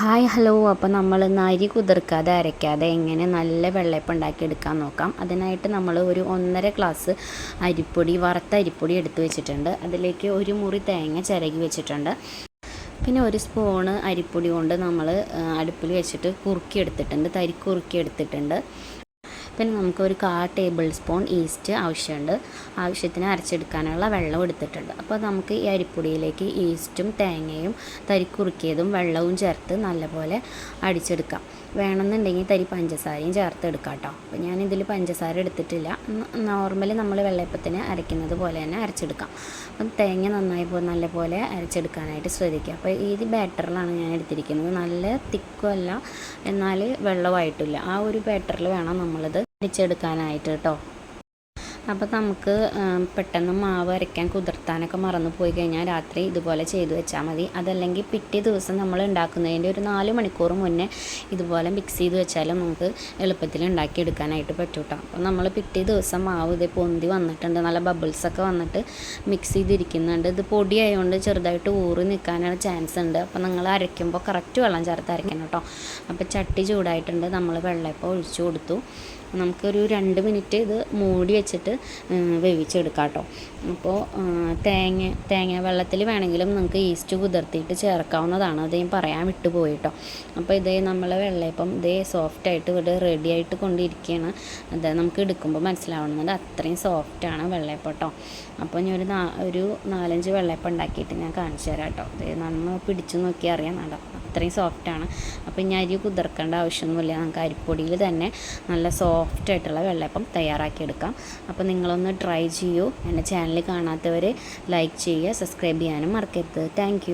Hi hello. അപ്പോൾ നമ്മൾ നരി കുതിർക്കാതെ അരയ്ക്കാതെ എങ്ങനെ നല്ല വെള്ളയപ്പം ഉണ്ടാക്കിയെടുക്കാൻ നോക്കാം. അതിനായിട്ട് നമ്മൾ ഒരു ഒന്നര ഗ്ലാസ് അരിപ്പൊടി വറുത്ത അരിപ്പൊടി എടുത്തു വെച്ചിട്ടുണ്ട്. അതിലേക്ക് ഒരു മുറി തേങ്ങ ചിരകി വെച്ചിട്ടുണ്ട്. പിന്നെ ഒരു സ്പൂണ് അരിപ്പൊടി കൊണ്ട് നമ്മൾ അടുപ്പിൽ വെച്ചിട്ട് കുറുക്കി എടുത്തിട്ടുണ്ട് തരി കുറുക്കി എടുത്തിട്ടുണ്ട്. പിന്നെ നമുക്ക് ഒരു കാ ടേബിൾ സ്പൂൺ ഈസ്റ്റ് ആവശ്യമുണ്ട്. ആവശ്യത്തിന് അരച്ചെടുക്കാനുള്ള വെള്ളം എടുത്തിട്ടുണ്ട്. അപ്പോൾ നമുക്ക് ഈ അരിപ്പൊടിയിലേക്ക് ഈസ്റ്റും തേങ്ങയും തരിക്കുറുക്കിയതും വെള്ളവും ചേർത്ത് നല്ലപോലെ അടിച്ചെടുക്കാം. വേണമെന്നുണ്ടെങ്കിൽ തരി പഞ്ചസാരയും ചേർത്ത് എടുക്കാം കേട്ടോ. അപ്പോൾ ഞാനിതിൽ പഞ്ചസാര എടുത്തിട്ടില്ല. നോർമലി നമ്മൾ വെള്ളയപ്പത്തിന് അരയ്ക്കുന്നത് പോലെ തന്നെ അരച്ചെടുക്കാം. അപ്പം തേങ്ങ നന്നായി നല്ലപോലെ അരച്ചെടുക്കാനായിട്ട് ശ്രദ്ധിക്കുക. അപ്പോൾ ഈ ബാറ്ററിലാണ് ഞാൻ എടുത്തിരിക്കുന്നത്. നല്ല തിക്കുമല്ല എന്നാൽ വെള്ളമായിട്ടില്ല ആ ഒരു ബാറ്ററിൽ വേണം നമ്മളിത് അടിച്ചെടുക്കാനായിട്ട് കേട്ടോ. അപ്പോൾ നമുക്ക് പെട്ടെന്ന് മാവ് അരയ്ക്കാൻ കുതിർത്താനൊക്കെ മറന്നു പോയി കഴിഞ്ഞാൽ രാത്രി ഇതുപോലെ ചെയ്തു വെച്ചാൽ മതി. അതല്ലെങ്കിൽ പിറ്റേ ദിവസം നമ്മൾ ഉണ്ടാക്കുന്നതിന്റെ ഒരു നാല് മണിക്കൂർ മുന്നേ ഇതുപോലെ മിക്സ് ചെയ്ത് വെച്ചാലും നമുക്ക് എളുപ്പത്തിൽ ഉണ്ടാക്കിയെടുക്കാനായിട്ട് പറ്റൂട്ടോ അപ്പോൾ നമ്മൾ പിറ്റേ ദിവസം മാവ് ഇത് പൊന്തി വന്നിട്ടുണ്ട്. നല്ല ബബിൾസൊക്കെ വന്നിട്ട് മിക്സ് ചെയ്തിരിക്കുന്നുണ്ട്. ഇത് പൊടിയായതുകൊണ്ട് ചെറുതായിട്ട് ഊറി നിൽക്കാനാണ് ചാൻസ് ഉണ്ട്. അപ്പോൾ നിങ്ങൾ അരയ്ക്കുമ്പോൾ കറക്റ്റ് വെള്ളം ചേർത്ത് അരയ്ക്കണം കേട്ടോ അപ്പോൾ ചട്ടി ചൂടായിട്ടുണ്ട്. നമ്മൾ വെള്ളം ഇപ്പോൾ ഒഴിച്ചു കൊടുത്തു. നമുക്കൊരു രണ്ട് മിനിറ്റ് ഇത് മൂടി വെച്ചിട്ട് വേവിച്ചെടുക്കാം കേട്ടോ അപ്പോൾ തേങ്ങ തേങ്ങ വെള്ളത്തിൽ വേണമെങ്കിലും നിങ്ങൾക്ക് ഈസ്റ്റ് കുതിർത്തിയിട്ട് ചേർക്കാവുന്നതാണ്. അത് ഞാൻ പറയാൻ വിട്ടുപോയി കേട്ടോ അപ്പോൾ ഇതേ നമ്മൾ വെള്ളയപ്പം ഇതേ സോഫ്റ്റായിട്ട് ഇവിടെ റെഡി ആയിട്ട് കൊണ്ടിരിക്കുകയാണ് അത് നമുക്ക് എടുക്കുമ്പോൾ മനസ്സിലാവുന്നത് അത്രയും സോഫ്റ്റാണ് വെള്ളയപ്പം കേട്ടോ അപ്പോൾ ഞാൻ ഒരു നാ ഒരു നാലഞ്ച് വെള്ളയപ്പം ഉണ്ടാക്കിയിട്ട് ഞാൻ കാണിച്ചു തരാം കേട്ടോ ഇത് നന്ന് പിടിച്ചു നോക്കി അറിയാം കേട്ടോ അത്രയും സോഫ്റ്റാണ് അപ്പോൾ ഇനി അരി കുതിർക്കേണ്ട ആവശ്യമൊന്നുമില്ല. നമുക്ക് അരിപ്പൊടിയിൽ തന്നെ നല്ല സോഫ്റ്റ് ആയിട്ടുള്ള വെള്ളയപ്പം തയ്യാറാക്കിയെടുക്കാം. അപ്പോൾ നിങ്ങളൊന്ന് ട്രൈ ചെയ്യൂ. എന്റെ ചാനൽ കാണാത്തവർ ലൈക്ക് ചെയ്യുക സബ്സ്ക്രൈബ് ചെയ്യാനും മറക്കരുത്. താങ്ക്